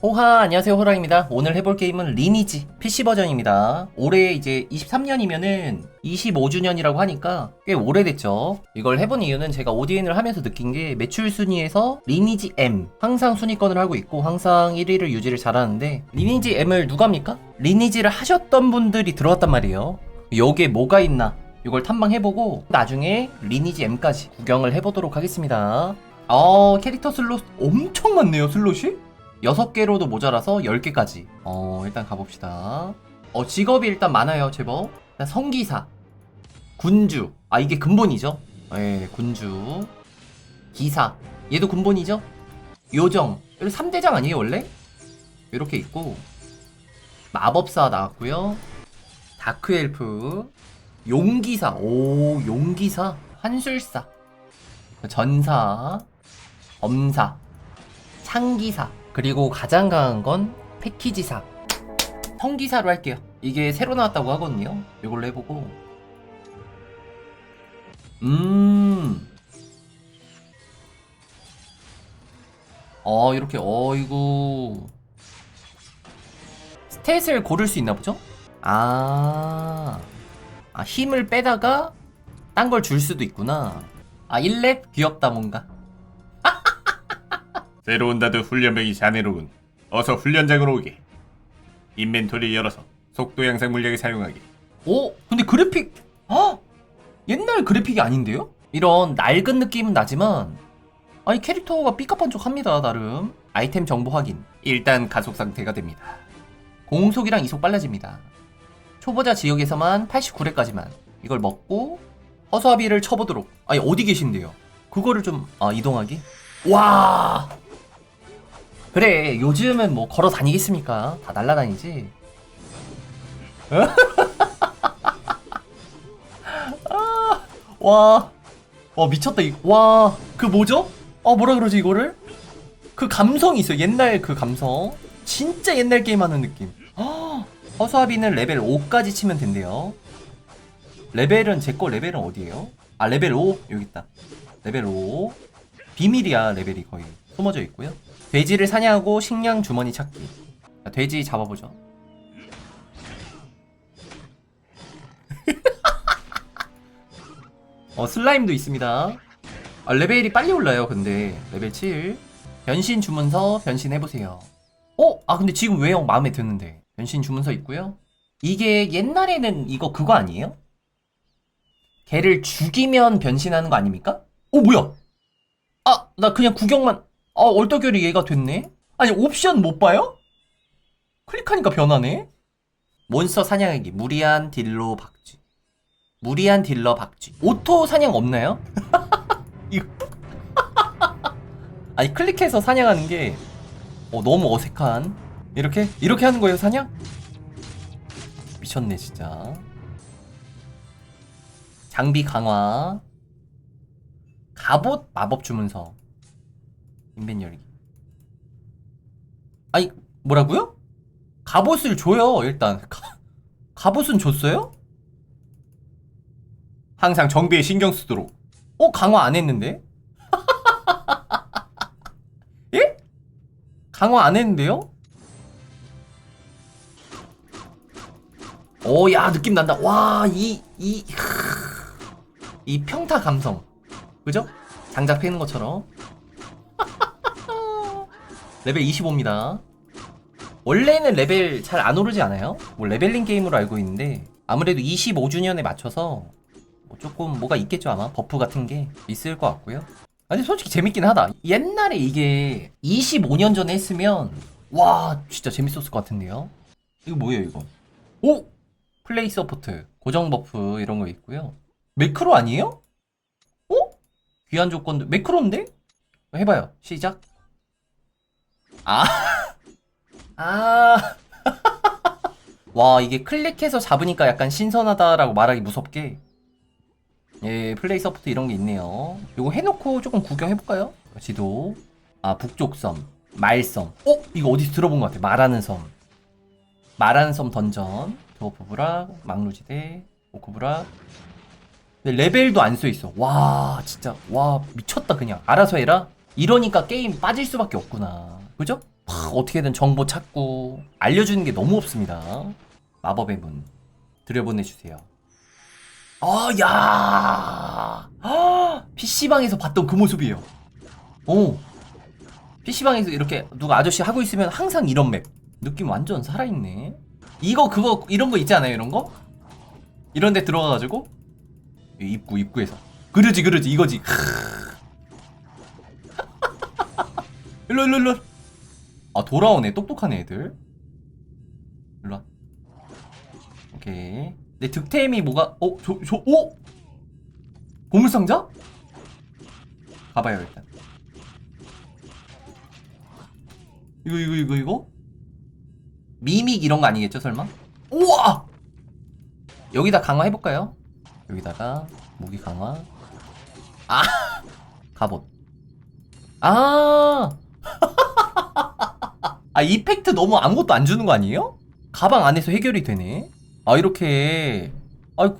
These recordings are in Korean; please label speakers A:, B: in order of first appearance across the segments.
A: 호하 안녕하세요 호랑입니다. 오늘 해볼 게임은 리니지 PC 버전입니다. 올해 이제 23년이면은 25주년이라고 하니까 꽤 오래됐죠. 이걸 해본 이유는 제가 ODN을 하면서 느낀 게 매출 순위에서 리니지 M 항상 순위권을 하고 있고 항상 1위를 유지를 잘하는데 리니지 M을 누가 합니까? 리니지를 하셨던 분들이 들어왔단 말이에요. 여기에 뭐가 있나? 이걸 탐방해보고 나중에 리니지 M까지 구경을 해보도록 하겠습니다. 어 캐릭터 슬롯 엄청 많네요 슬롯이 6개로도 모자라서 10개까지. 어, 일단 가봅시다. 어, 직업이 일단 많아요, 제법. 일단 성기사. 군주. 아, 이게 근본이죠? 예, 군주. 기사. 얘도 근본이죠? 요정. 여기 3대장 아니에요, 원래? 이렇게 있고. 마법사 나왔고요. 다크엘프. 용기사. 오, 용기사. 환술사. 전사. 엄사. 창기사 그리고 가장 강한 건 패키지사 성기사로 할게요 이게 새로 나왔다고 하거든요 이걸로 해보고 음 어, 이렇게, 어이구. 스탯을 고를 수 있나 보죠? 아, 아, 힘을 빼다가 딴 걸 줄 수도 있구나. 아, 1렙? 귀엽다, 뭔가.
B: 다드 훈련병이 자네로군. 어서 훈련장으로 오게. 인벤토리 열어서 속도 양상 물약을 사용하게.
A: 오, 근데 그래픽, 아, 옛날 그래픽이 아닌데요? 이런 낡은 느낌은 나지만, 아니 캐릭터가 삐까뻔쩍합니다 나름. 아이템 정보 확인. 일단 가속 상태가 됩니다. 공속이랑 이속 빨라집니다. 초보자 지역에서만 89렙까지만. 이걸 먹고 허수아비를 쳐보도록. 아니 어디 계신데요? 그거를 좀 아, 이동하기. 와. 그래 요즘은 뭐 걸어 다니겠습니까? 다 날라다니지. 와, 와 미쳤다 이. 와, 그 뭐죠? 어 뭐라 그러지 이거를? 그 감성이 있어. 옛날 그 감성. 진짜 옛날 게임 하는 느낌. 아, 허수아비는 레벨 5까지 치면 된대요. 레벨은 제 거 레벨은 어디예요? 아 레벨 5 여기 있다. 레벨 5 비밀이야 레벨이 거의 숨어져 있고요. 돼지를 사냥하고 식량 주머니 찾기. 자, 돼지 잡아보죠. 어, 슬라임도 있습니다. 아, 레벨이 빨리 올라요, 근데. 레벨 7. 변신 주문서 변신해보세요. 어? 아, 근데 지금 외형 마음에 드는데. 변신 주문서 있고요. 이게 옛날에는 이거 그거 아니에요? 걔를 죽이면 변신하는 거 아닙니까? 어, 뭐야? 아, 나 그냥 구경만. 아, 얼떨결에 얘가 됐네? 아니, 옵션 못 봐요? 클릭하니까 변하네? 몬스터 사냥하기, 무리한 딜로 박쥐. 무리한 딜러 박쥐. 오토 사냥 없나요? 이거. 아니 클릭해서 사냥하는 게 어, 너무 어색한. 이렇게 이렇게 하는 거예요 사냥? 미쳤네 진짜. 장비 강화. 갑옷 마법 주문서. 인벤 열기. 아니 뭐라고요? 갑옷을 줘요 일단. 가, 갑옷은 줬어요? 항상 정비에 신경 쓰도록. 어, 강화 안 했는데? 예? 강화 안 했는데요? 오, 야, 느낌 난다. 와, 이, 이, 이 평타 감성. 그죠? 장작 패는 것처럼. 레벨 25입니다. 원래는 레벨 잘 안 오르지 않아요? 뭐 레벨링 게임으로 알고 있는데 아무래도 25주년에 맞춰서 뭐 조금 뭐가 있겠죠 아마 버프 같은 게 있을 것 같고요. 아니 솔직히 재밌긴 하다. 옛날에 이게 25년 전에 했으면 와 진짜 재밌었을 것 같은데요. 이거 뭐예요 이거? 오 플레이 서포트 고정 버프 이런 거 있고요. 매크로 아니에요? 어? 귀한 조건들 매크로인데? 해봐요 시작. 아 아. 와 이게 클릭해서 잡으니까 약간 신선하다라고 말하기 무섭게 예, 플레이 서포트 이런 게 있네요. 요거 해놓고 조금 구경해볼까요? 지도. 아, 북쪽 섬. 말섬. 어? 이거 어디서 들어본 것 같아. 말하는 섬. 말하는 섬 던전. 드워프브락, 막루지대, 오크브락. 근데 레벨도 안 써있어. 와, 진짜. 와, 미쳤다, 그냥. 알아서 해라? 이러니까 게임 빠질 수밖에 없구나. 그죠? 팍 어떻게든 정보 찾고 알려주는 게 너무 없습니다. 마법의 문 들여보내주세요. 아, 야! 아, PC방에서 봤던 그 모습이에요. 오. PC방에서 이렇게 누가 아저씨 하고 있으면 항상 이런 맵. 느낌 완전 살아있네. 이거, 그거, 이런 거 있지 않아요? 이런 거? 이런 데 들어가가지고. 이 입구, 입구에서. 그러지, 그러지, 이거지. 일로, 일로, 일로. 아, 돌아오네. 똑똑한 애들. 일로 와. 오케이. 내 득템이 뭐가, 어, 저, 저, 오! 보물상자? 가봐요, 일단. 이거, 이거, 이거, 이거? 미믹 이런 거 아니겠죠, 설마? 우와! 여기다 강화해볼까요? 여기다가, 무기 강화. 아! 갑옷. 아! 아, 이펙트 너무 아무것도 안 주는 거 아니에요? 가방 안에서 해결이 되네. 아, 이렇게. 아이,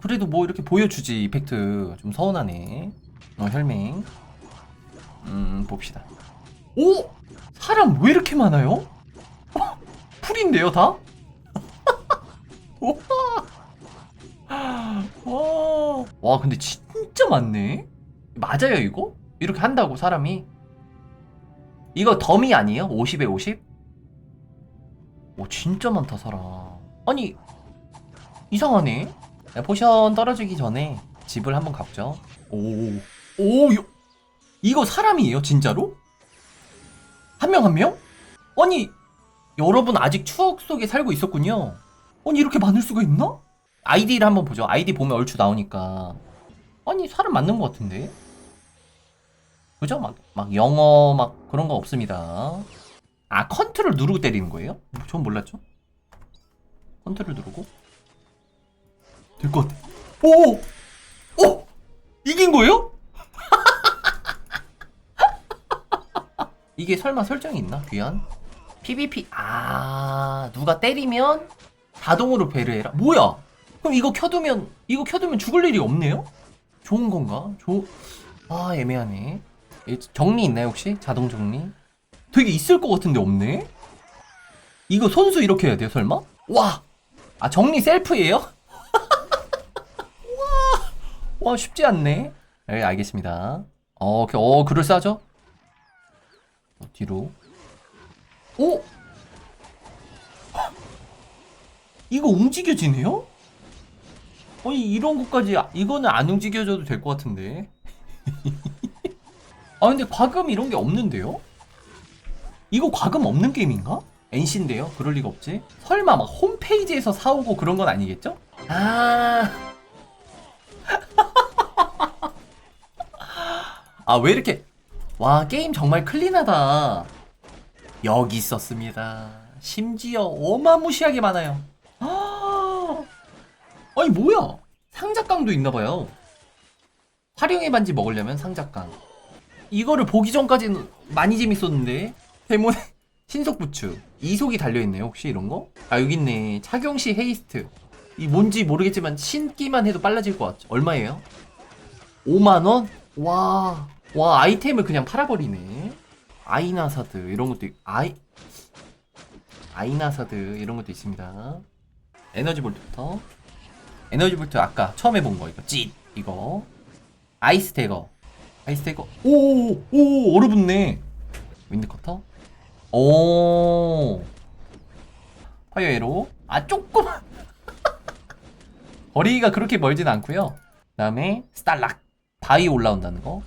A: 그래도 뭐 이렇게 보여주지, 이펙트. 좀 서운하네. 어, 혈맹. 음, 봅시다. 오! 사람 왜 이렇게 많아요? 어, 풀인데요, 다? 와. 와, 근데 진짜 많네. 맞아요, 이거? 이렇게 한다고, 사람이? 이거 더미 아니에요? 50에 50? 오, 진짜 많다, 사람. 아니, 이상하네. 야, 포션 떨어지기 전에 집을 한번 가보죠. 오, 오, 요, 이거 사람이에요, 진짜로? 한 명 한 명? 아니, 여러분 아직 추억 속에 살고 있었군요. 아니, 이렇게 많을 수가 있나? 아이디를 한번 보죠. 아이디 보면 얼추 나오니까. 아니, 사람 맞는 것 같은데? 그죠? 막, 막 영어 막 그런 거 없습니다. 아, 컨트롤 누르고 때리는 거예요? 전 몰랐죠? 컨트롤 누르고. 될 것 같아. 오! 오! 이긴 거예요? 이게 설마 설정이 있나? 귀한? PVP. 아, 누가 때리면 자동으로 배려해라. 뭐야? 그럼 이거 켜두면, 이거 켜두면 죽을 일이 없네요? 좋은 건가? 조, 아, 애매하네. 이 정리 있나요, 혹시? 자동 정리? 되게 있을 것 같은데 없네? 이거 손수 이렇게 해야 돼요, 설마? 와! 아, 정리 셀프예요? 와, 와, 쉽지 않네. 네, 알겠습니다. 어. 어, 그럴싸하죠? 어, 뒤로. 오! 이거 움직여지네요? 아니, 이런 것까지, 아- 이거는 안 움직여줘도 될 것 같은데. 아, 근데 과금 이런 게 없는데요? 이거 과금 없는 게임인가? NC인데요? 그럴 리가 없지. 설마 막 홈페이지에서 사오고 그런 건 아니겠죠? 아. 아, 왜 이렇게. 와, 게임 정말 클린하다. 여기 있었습니다. 심지어 어마무시하게 많아요. 아. 아니, 뭐야? 상자깡도 있나봐요. 활용의 반지 먹으려면 상자깡. 이거를 보기 전까지는 많이 재밌었는데. 데몬의 신속 부츠. 이속이 달려있네요, 혹시 이런 거? 아, 여기 있네. 착용 시 헤이스트. 이 뭔지 모르겠지만 신기만 해도 빨라질 것 같죠. 얼마예요? 5만원? 와. 와, 아이템을 그냥 팔아버리네. 아이나사드, 이런 것도, 있... 아이, 아이나사드, 이런 것도 있습니다. 에너지 볼트부터. 에너지 볼트 아까 처음 해본 거, 이거. 찢! 이거. 아이스 태거. 아이스 태거. 오, 오, 오, 얼어붙네. 윈드 커터. 오. 파이어 에로. 아, 조금. 거리가 그렇게 멀진 않고요. 그다음에 스탈락. 바위 올라온다는 거.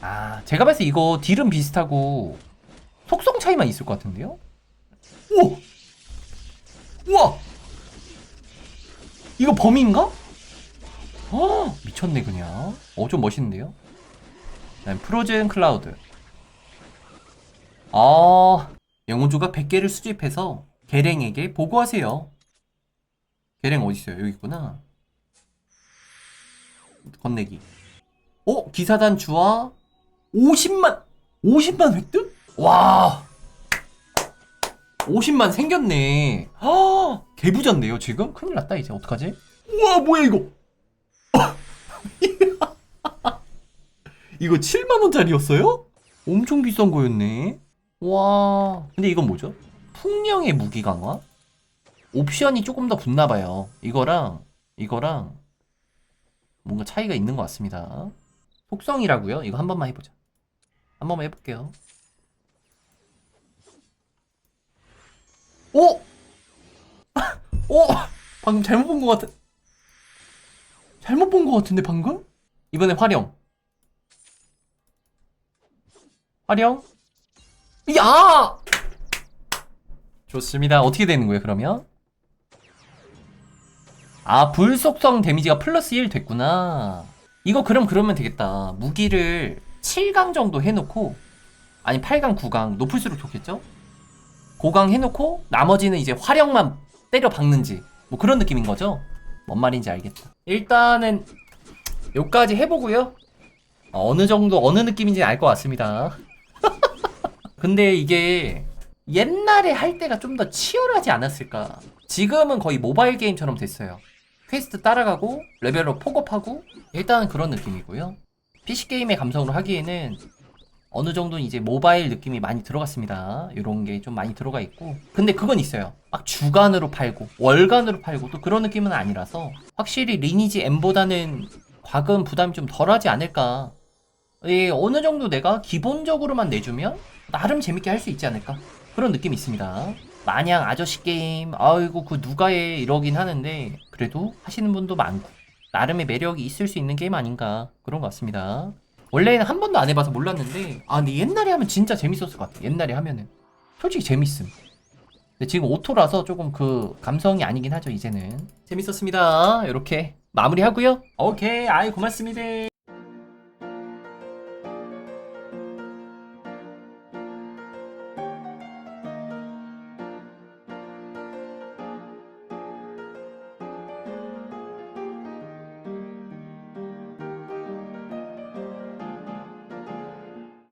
A: 아, 제가 봤을 때 이거 딜은 비슷하고 속성 차이만 있을 것 같은데요? 우와! 우와! 이거 범인가? 아, 미쳤네 그냥. 어, 좀 멋있는데요? 그다음 프로즌 클라우드. 아, 영혼 조각 100개를 수집해서 계랭에게 보고하세요. 계랭 어디 있어요? 여기 있구나. 건네기. 어? 기사단 주화 50만 50만 획득? 와. 50만 생겼네. 아, 개부졌네요, 지금? 큰일 났다, 이제. 어떡하지? 우와, 뭐야, 이거? 이거 7만원짜리였어요? 엄청 비싼 거였네. 와 근데 이건 뭐죠? 풍령의 무기 강화? 옵션이 조금 더 붙나봐요 이거랑 이거랑 뭔가 차이가 있는 것 같습니다 속성이라고요? 이거 한 번만 해보자 한 번만 해볼게요 오! 오! 방금 잘못 본 것 같은 잘못 본 것 같은데 방금? 이번에 활용 활용 야! 좋습니다. 어떻게 되는 거예요, 그러면? 아, 불속성 데미지가 플러스 1 됐구나. 이거 그럼 그러면 되겠다. 무기를 7강 정도 해놓고, 아니 8강, 9강, 높을수록 좋겠죠? 고강 해놓고, 나머지는 이제 화력만 때려 박는지, 뭐 그런 느낌인 거죠? 뭔 말인지 알겠다. 일단은, 요까지 해보고요. 어, 어느 정도, 어느 느낌인지 알 것 같습니다. 근데 이게 옛날에 할 때가 좀 더 치열하지 않았을까? 지금은 거의 모바일 게임처럼 됐어요. 퀘스트 따라가고 레벨업 폭업하고 일단은 그런 느낌이고요. PC 게임의 감성으로 하기에는 어느 정도는 이제 모바일 느낌이 많이 들어갔습니다. 이런 게 좀 많이 들어가 있고. 근데 그건 있어요. 막 주간으로 팔고 월간으로 팔고 또 그런 느낌은 아니라서 확실히 리니지 M보다는 과금 부담이 좀 덜하지 않을까. 예, 어느 정도 내가 기본적으로만 내주면 나름 재밌게 할 수 있지 않을까? 그런 느낌이 있습니다. 마냥 아저씨 게임 아이고 그 누가 해 이러긴 하는데 그래도 하시는 분도 많고 나름의 매력이 있을 수 있는 게임 아닌가 그런 것 같습니다. 원래는 한 번도 안 해봐서 몰랐는데 아 근데 옛날에 하면 진짜 재밌었을 것 같아 옛날에 하면은. 솔직히 재밌음. 근데 지금 오토라서 조금 그 감성이 아니긴 하죠 이제는. 재밌었습니다. 이렇게 마무리하고요. 오케이. 아이 고맙습니다